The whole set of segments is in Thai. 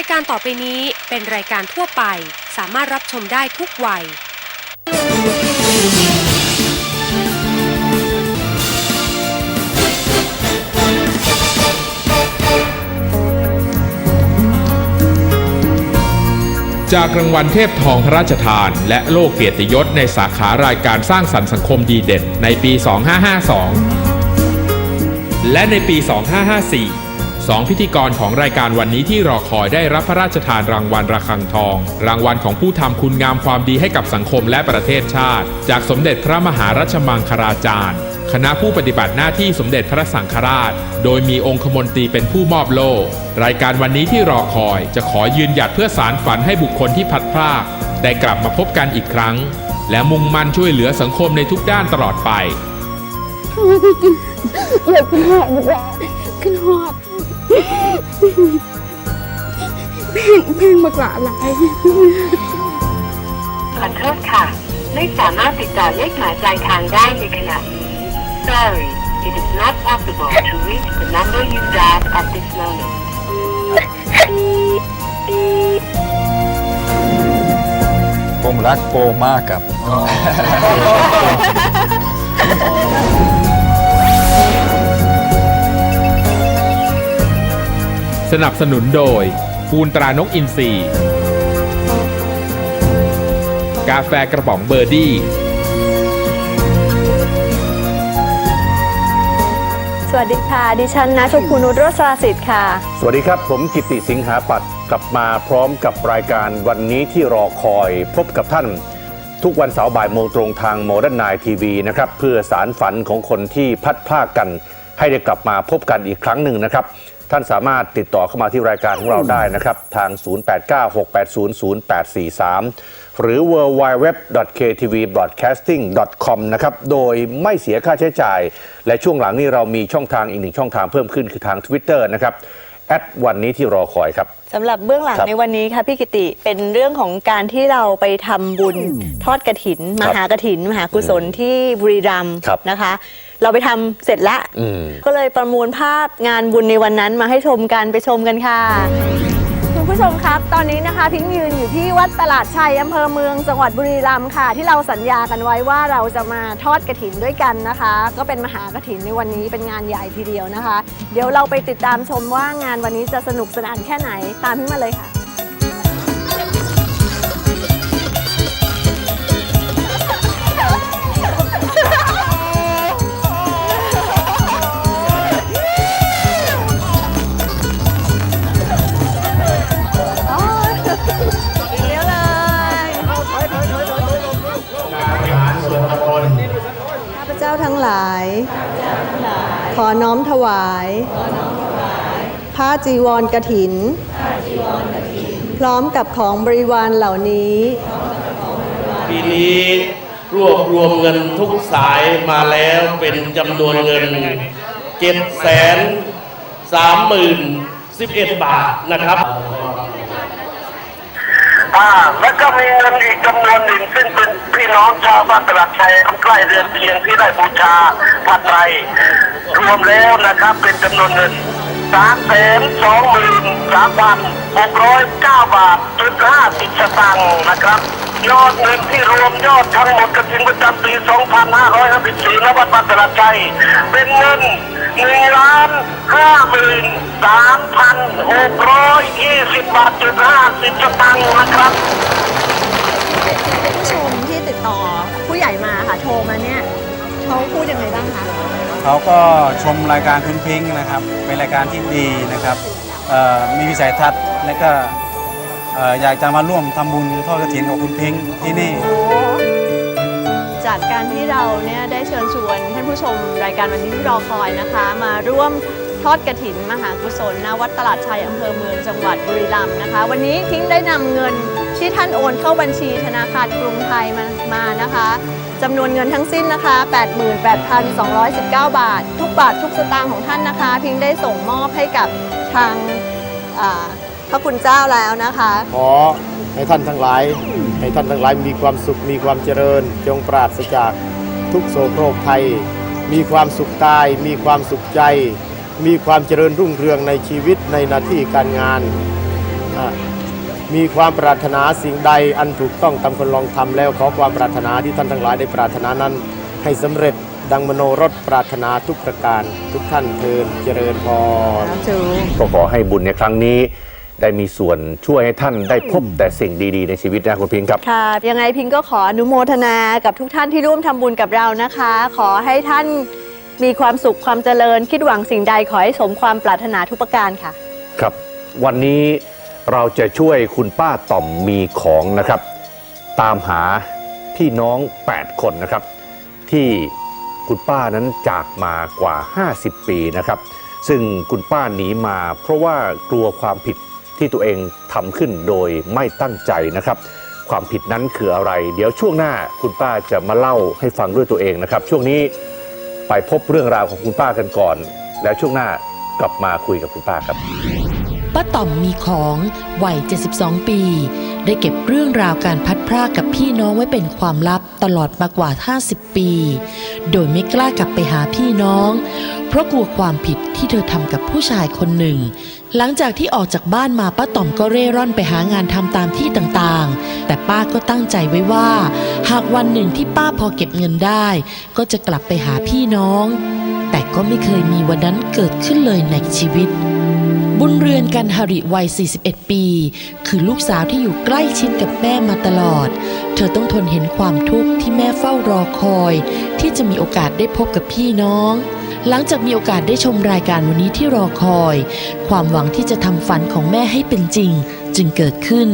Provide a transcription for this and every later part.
ายการต่อไปนี้เป็นรายการทั่วไป สามารถรับชมได้ทุกวัย จากรางวัลเทพทองพระราชทาน และโลกเกียรติยศในสาขารายการสร้างสรรค์สังคมดีเด่นในปี 2552 และในปี 2554 สองพิธีกรของรายการวันนี้ที่รอคอยได้รับพระราชทานรางวัลระฆังทอง รางวัลของผู้ทำคุณงามความดีให้กับสังคมและประเทศชาติ จากสมเด็จพระมหารัชมังคลาจารย์ คณะผู้ปฏิบัติหน้าที่สมเด็จพระสังฆราช โดยมีองคมนตรีเป็นผู้มอบโล่รายการวันนี้ที่รอคอย จะขอยืนหยัดเพื่อสารฝันให้บุคคลที่พัดพลาดได้กลับมาพบกันอีกครั้ง และมุ่งมั่นช่วยเหลือสังคมในทุกด้านตลอดไปอยากขึ้นหอดดีกว่าขึ้นหอด เพลงเพลงมากกว่าหลายขอโทษค่ะ ไม่สามารถติดต่อเลขหมายปลายทางได้ในขณะนี้ Sorry it is not possible to reach the number you dialed at this moment ผมรักโปมากครับ สนับสนุนโดยปูนตรานกอินทรีกาแฟกระป๋องเบอร์ดี้ สวัสดีค่ะ ดิฉันนะชคุณนุชโรสราสิทธิ์ค่ะ สวัสดีครับ ผมกิติสิงหาปัตย์กลับมาพร้อมกับรายการวันนี้ที่รอคอยพบกับท่าน ทุกวันเสาร์บ่ายโมงตรงทางโมเดิร์นไนทีวีนะครับ เพื่อสารฝันของคนที่พลัดพรากกัน ให้ได้กลับมาพบกันอีกครั้งหนึ่งนะครับ ท่านสามารถติดต่อเข้ามาที่รายการของเราได้นะครับ ทาง 0896800843 หรือ www.ktvbroadcasting.com นะครับ โดยไม่เสียค่าใช้จ่าย และช่วงหลังนี้เรามีช่องทางอีกหนึ่งช่องทางเพิ่มขึ้นคือทาง Twitter นะครับแอดวันนี้ที่รอคอยครับสำหรับเบื้องหลังครับในวันนี้ค่ะพี่กิติเป็นเรื่องของการที่เราไปทำบุญทอดกระถิน มหากระถิน มหากุศลที่บุรีรัมย์ครับนะคะ เราไปทำเสร็จละอืม ก็เลยประมวลภาพงานบุญในวันนั้นมาให้ชมกันไปชมกันค่ะ คุณผู้ชมครับ ตอนนี้นะคะพิงยืนอยู่ที่วัดตลาดชัยอำเภอเมืองจังหวัดบุรีรัมย์ค่ะ ที่เราสัญญากันไว้ว่าเราจะมาทอดกระถินด้วยกันนะคะ ก็เป็นมหากระถินในวันนี้เป็นงานใหญ่ทีเดียวนะคะ เดี๋ยวเราไปติดตามชมว่างานวันนี้จะสนุกสนานแค่ไหนตามพิงมาเลยค่ะาพเจ้าทั้งหลาย ขอน้อมถวายผ้าจีวรกถิน พร้อมกับของบริวารเหล่านี้ปีนี้รวบรวมเงินทุกสายมาแล้วเป็นจำนวนเงิน7 3 0 0 11บาทนะครับ อ่าแล้วก็มีเงินอีกจำนวนหนึ่งซึ่งเป็นพี่น้องชาวบ้านตลาดชัยใกล้เรือนเคียงที่ได้บูชาผ้าไตรรวมแล้วนะครับเป็นจำนวนเงินสามแสนสองหมื่นสามพันหกร้อยเก้าบาทจุดห้าสิบสตางค์นะครับ ยอดเงินที่รวมยอดทั้งหมดกระถิ่นประจำปี 2554นวัดบ้านตลาดชัยเป็นเงิน หนึ่งล้านห้าหมื่นสามพันหกร้อยยี่สิบบาทจุดห้าสิบสตางค์นะครับผู้ชมที่ติดต่อผู้ใหญ่มาค่ะโทรมาเนี่ยเขาพูดยังไงบ้างคะเขาก็ชมรายการคุณพิงค์นะครับ เป็นรายการที่ดีนะครับเอ่อมีวิสัยทัศน์และก็เอ่ออยากจะมาร่วมทำบุญทอดกระถินกับคุณพิงค์ที่นี่ จากการที่เราเนี่ยได้เชิญชวนท่านผู้ชมรายการวันนี้ที่รอคอยนะคะ มาร่วมทอดกระถินมหากุศลณวัดตลาดชัยอำเภอเมืองจังหวัดบุรีรัมย์นะคะ วันนี้พิงค์ได้นำเงินที่ท่านโอนเข้าบัญชีธนาคารกรุงไทยมามานะคะจำนวนเงินทั้งสิ้นนะคะ 88,219 บาท ทุกบาททุกสตางค์ของท่านนะคะ พิงค์ได้ส่งมอบให้กับทางอ่าพระคุณเจ้าแล้วนะคะ ขอ ให้ท่านทั้งหลาย ให้ท่านทั้งหลายมีความสุขมีความเจริญ จงปราศจากทุกโศกโรคภัย มีความสุขกาย มีความสุขใจ มีความเจริญรุ่งเรืองในชีวิตในหน้าที่การงานอ่ามีความปรารถนาสิ่งใดอันถูกต้องตามคนลองทำแล้วขอความปรารถนาที่ท่านทั้งหลายได้ปรารถนานั้น ให้สำเร็จดังมโนรถปรารถนาทุกประการ ทุกท่านเทินเจริญพรก็ขอให้บุญในครั้งนี้ ได้มีส่วนช่วยให้ท่านได้พบแต่สิ่งดีๆ ในชีวิตนะคุณพิงค์ครับ ค่ะ ยังไงพิงก็ขออนุโมทนากับทุกท่านที่ร่วมทำบุญกับเรานะคะ ขอให้ท่านมีความสุขความเจริญ คิดหวังสิ่งใดขอให้สมความปรารถนาทุกประการค่ะ ครับ วันนี้เราจะช่วยคุณป้าต่อมมีของนะครับ ตามหาพี่น้อง 8 คนนะครับ ที่คุณป้านั้นจากมากว่า 50 ปีนะครับ ซึ่งคุณป้าหนีมาเพราะว่ากลัวความผิด ที่ตัวเองทำขึ้นโดยไม่ตั้งใจนะครับ ความผิดนั้นคืออะไร เดี๋ยวช่วงหน้าคุณป้าจะมาเล่าให้ฟังด้วยตัวเองนะครับ ช่วงนี้ไปพบเรื่องราวของคุณป้ากันก่อน แล้วช่วงหน้ากลับมาคุยกับคุณป้าครับ ป้าต่อมมีของวัย 72 ปี ได้เก็บเรื่องราวการพัดพรากกับพี่น้องไว้เป็นความลับตลอดมากว่า 50 ปี โดยไม่กล้ากลับไปหาพี่น้อง เพราะกลัวความผิดที่เธอทำกับผู้ชายคนหนึ่ง หลังจากที่ออกจากบ้านมาป้าต่อมก็เร่ร่อนไปหางานทำตามที่ต่างๆ แต่ป้าก็ตั้งใจไว้ว่า หากวันหนึ่งที่ป้าพอเก็บเงินได้ ก็จะกลับไปหาพี่น้อง แต่ก็ไม่เคยมีวันนั้นเกิดขึ้นเลยในชีวิต บุญเรือนกันหริวัย 41 ปี คือลูกสาวที่อยู่ใกล้ชิดกับแม่มาตลอด เธอต้องทนเห็นความทุกข์ที่แม่เฝ้ารอคอย ที่จะมีโอกาสได้พบกับพี่น้อง หลังจากมีโอกาสได้ชมรายการวันนี้ที่รอคอย ความหวังที่จะทำฝันของแม่ให้เป็นจริง จึงเกิดขึ้น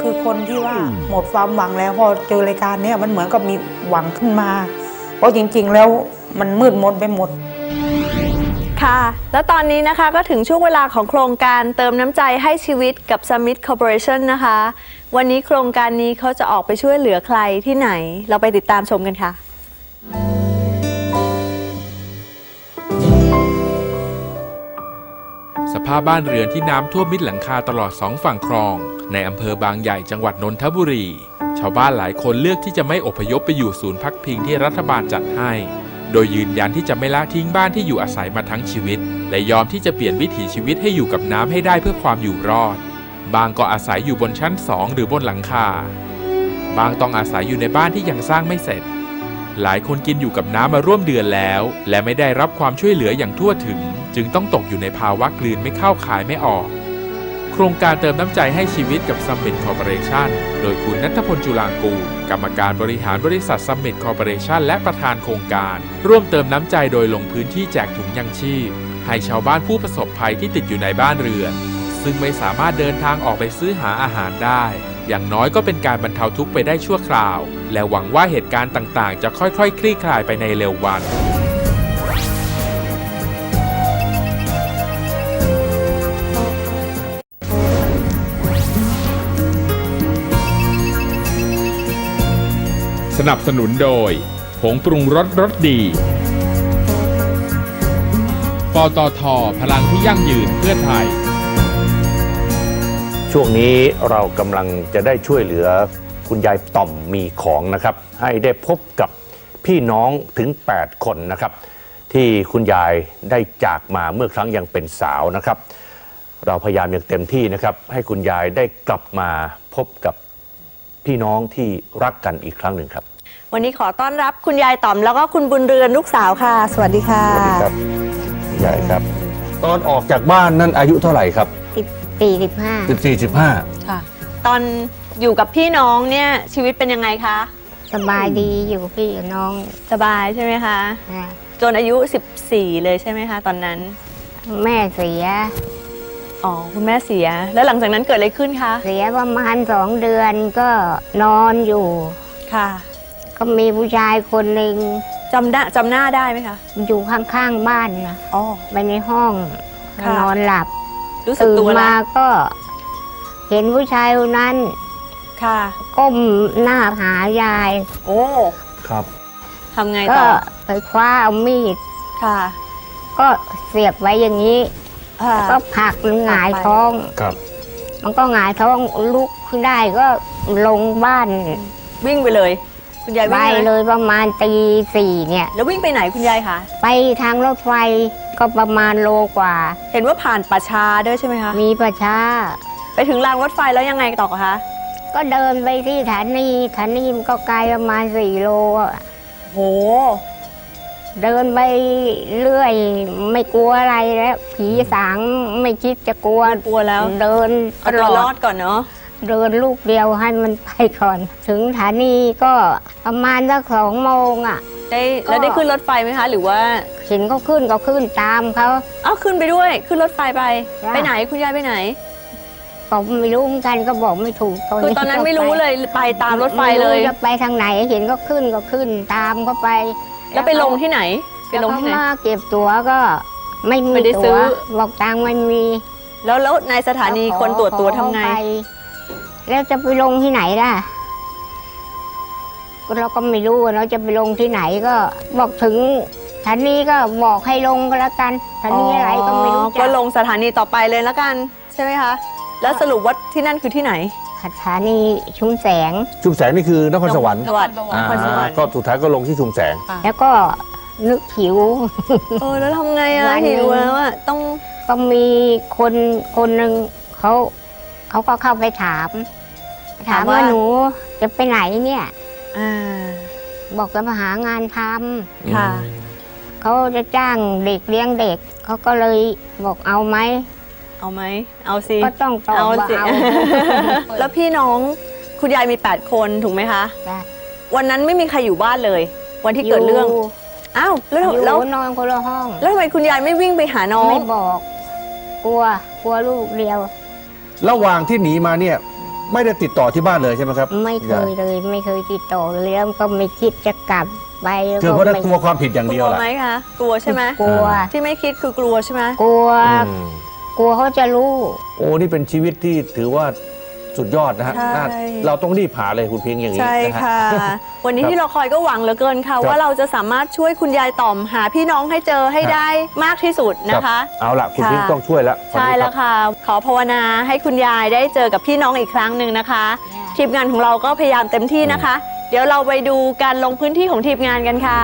คือคนที่ว่าหมดความหวังแล้วพอเจอรายการเนี้ยมันเหมือนกับมีหวังขึ้นมา เพราะจริง ๆ แล้วมันมืดมนไปหมด ค่ะ แล้วตอนนี้นะคะก็ถึงช่วงเวลาของโครงการเติมน้ำใจให้ชีวิตกับ Summit Corporation นะคะ วันนี้โครงการนี้เขาจะออกไปช่วยเหลือใครที่ไหน เราไปติดตามชมกันค่ะ สภาพบ้านเรือนที่น้ำท่วมมิดหลังคาตลอดสองฝั่งคลอง ในอำเภอบางใหญ่จังหวัดนนทบุรี ชาวบ้านหลายคนเลือกที่จะไม่อพยพไปอยู่ศูนย์พักพิงที่รัฐบาลจัดให้ โดยยืนยันที่จะไม่ละทิ้งบ้านที่อยู่อาศัยมาทั้งชีวิต และยอมที่จะเปลี่ยนวิถีชีวิตให้อยู่กับน้ำให้ได้เพื่อความอยู่รอด บางก็อาศัยอยู่บนชั้นสองหรือบนหลังคา บางต้องอาศัยอยู่ในบ้านที่ยังสร้างไม่เสร็จ หลายคนกินอยู่กับน้ำมาร่วมเดือนแล้ว และไม่ได้รับความช่วยเหลืออย่างทั่วถึง จึงต้องตกอยู่ในภาวะกลืนไม่เข้าขายไม่ออก โครงการเติมน้ำใจให้ชีวิตกับ Summit Corporation โดยคุณนัทพลจุลางกู กรรมการบริหารบริษัท Summit Corporation และประธานโครงการ ร่วมเติมน้ำใจโดยลงพื้นที่แจกถุงยังชีพ ให้ชาวบ้านผู้ประสบภัยที่ติดอยู่ในบ้านเรือนซึ่งไม่สามารถเดินทางออกไปซื้อหาอาหารได้ อย่างน้อยก็เป็นการบรรเทาทุกข์ไปได้ชั่วคราว และหวังว่าเหตุการณ์ต่างๆ จะค่อยๆ คลี่คลายไปในเร็ววัน นับสนุนโดย ผงปรุงรสรสดี ปตทพลังที่ยั่งยืนเพื่อไทย ช่วงนี้เรากำลังจะได้ช่วยเหลือคุณยายต่อมมีของนะครับ ให้ได้พบกับพี่น้องถึง 8 คนนะครับ ที่คุณยายได้จากมาเมื่อครั้งยังเป็นสาวนะครับ เราพยายามอย่างเต็มที่นะครับ ให้คุณยายได้กลับมาพบกับพี่น้องที่รักกันอีกครั้งหนึ่งครับ วันนี้ขอต้อนรับคุณยายต่อมแล้วก็คุณบุญเรือนลูกสาวค่ะ สวัสดีค่ะ สวัสดีครับคุณยายครับ ตอนออกจากบ้านนั้นอายุเท่าไหร่ครับปีสิบห้า14 15 ค่ะ ตอนอยู่กับพี่น้องเนี่ยชีวิตเป็นยังไงคะ สบายดีอยู่กับพี่กับน้องสบายใช่ไหมคะ นะจนอายุ 14 เลยใช่ไหมคะ ตอนนั้น แม่เสีย อ๋อ คุณแม่เสีย แล้วหลังจากนั้นเกิดอะไรขึ้นคะ เสียประมาณสองเดือนก็นอนอยู่ ค่ะ ก็มีผู้ชายคนหนึ่งจำได้จำหน้าได้ไหมคะอยู่ข้างๆบ้านนะอ๋อ ไปในห้องค่ะ นอนหลับรู้สึกตื่นตัวแล้มาวก็ เห็นผู้ชายคนนั้นค่ะ ก้มหน้าหายาย โอ้ครับ ทำไงก็ต่อไปคว้าเอามีด ค่ะก็เสียบไว้อย่างนี้ค่ะแล้วก็ผลักมันหงายท้อง ครับ มันก็หงายท้องลุกขึ้นได้ก็ลงบ้าน วิ่งไปเลย คุณยายไปวิ่งไหมเลยประมาณตีสี่เนี่ย แล้ววิ่งไปไหนคุณยายคะ ไปทางรถไฟก็ประมาณโลกว่า เห็นว่าผ่านป่าช้าด้วยใช่ไหมคะ มีประชา ไปถึงรางรถไฟแล้วยังไงต่อคะ ก็เดินไปที่สถานีสถานีมันก็ไกลประมาณสี่โลอะโห เดินไปเรื่อย ไม่กลัวอะไรแล้ว ผีสางไม่คิดจะกลัวกลัวแล้ว เดินตเอาลตัวรออดดก่อนเนาะ เดินลูกเดียวให้มันไปก่อน ถึงสถานีก็ประมาณสักสองโมงอะ ได้ก็ แล้วได้ขึ้นรถไฟไหมคะ หรือว่าเห็นเขาขึ้นก็ขึ้นตามเขา เอ้าขึ้นไปด้วย ขึ้นรถไฟไป จ้ะ ไปไหนคุณยายไปไหน ก็ไม่รู้เหมือนกันก็บอกไม่ถูกคือตอนนั้นไม่รู้เลยไปตามรถไฟเลย ม่จะไปทางไหนเห็นก็ขึ้นก็ขึ้นตามเขาไปแล้วไปลงที่ไหน ไปลงที่ไหน แล้วเขามาเก็บตั๋วก็ไม่มีไม่ได้ซื้ตั๋อวบอกตังค์ไม่มีแล้วแล้วในสถานีคนตรวจตัวทำไง ขอป แล้วจะไปลงที่ไหนล่ะก็เราก็ไม่รู้ว่าเราจะไปลงที่ไหนก็บอกถึงสถานีก็บอกให้ลงก็แล้วกันสถานีอะไรก็ไม่รู้อ๋อจัก็ลงสถานีต่อไปเลยแล้วกัน ใช่ไหมคะ แล้วสรุปว่าที่นั่นคือที่ไหนสถานีชุมแสง ชุมแสงนี่คือนครสวรรค์สวรรค์อ่านครสวรรค์ก็สุดท้ายก็ลงที่ชุมแสง แล้วก็นึกหิวเออแล้วทำไงอะวันหนึ่งหิวแล้วอะต้องก็มีคนคนหนึ่งเขา เขาก็เข้าไปถาม ถามว่าหนูจะไปไหนเนี่ย อ่า บอกจะมาหางานทำค่ะ เขาจะจ้างเด็กเลี้ยงเด็ก เขาก็เลยบอกเอาไหมเอาไหม เอาสิ ก็ต้องตอบเอาว่าสิ เอาแล้วพี่น้องคุณยายมี 8 คนถูกไหมคะ จ้ะวันนั้นไม่มีใครอยู่บ้านเลย วันที่เกิดเรื่อง ยู่อ้าว แล้วอยู่แล้วนอนคนละห้อง แล้วทำไมคุณยายไม่วิ่งไปหาน้อง ไม่บอก กลัว กลัวลูกเดียว ระหว่างที่หนีมาเนี่ยไม่ได้ติดต่อที่บ้านเลยใช่ไหมครับไม่เคยเลยไม่เคยติดต่อเลยแล้วก็ไม่คิดจะกลับไปแล้วคือก็เพราะได้ไม่กลัวความผิดอย่างกเดีลัยววแหละ ไหมคะ กลัวใช่ไหมกลัว ที่ไม่คิดคือกลัวใช่ไหม กลัวอืมกลัวเขาจะรู้ โอ้นี่เป็นชีวิตที่ถือว่า สุดยอดนะฮะใช่ น่าเราต้องรีบหาเลยคุณเพียงอย่างนี้ใช่นะฮะ ค่ะ วันนี้ครับที่เราคอยก็หวังเหลือเกินค่ะ ครับ ว่าเราจะสามารถช่วยคุณยายต่อมหาพี่น้องให้เจอให้ครับได้มากที่สุดนะคะรับเอาละคุณค่ะเพียงต้องช่วยแล้วใช่แล้วค่ะ ขอภาวนาให้คุณยายได้เจอกับพี่น้องอีกครั้งหนึ่งนะคะ ทีมงานของเราก็พยายามเต็มที่นะคะ เดี๋ยวเราไปดูการลงพื้นที่ของทีมงานกันค่ะ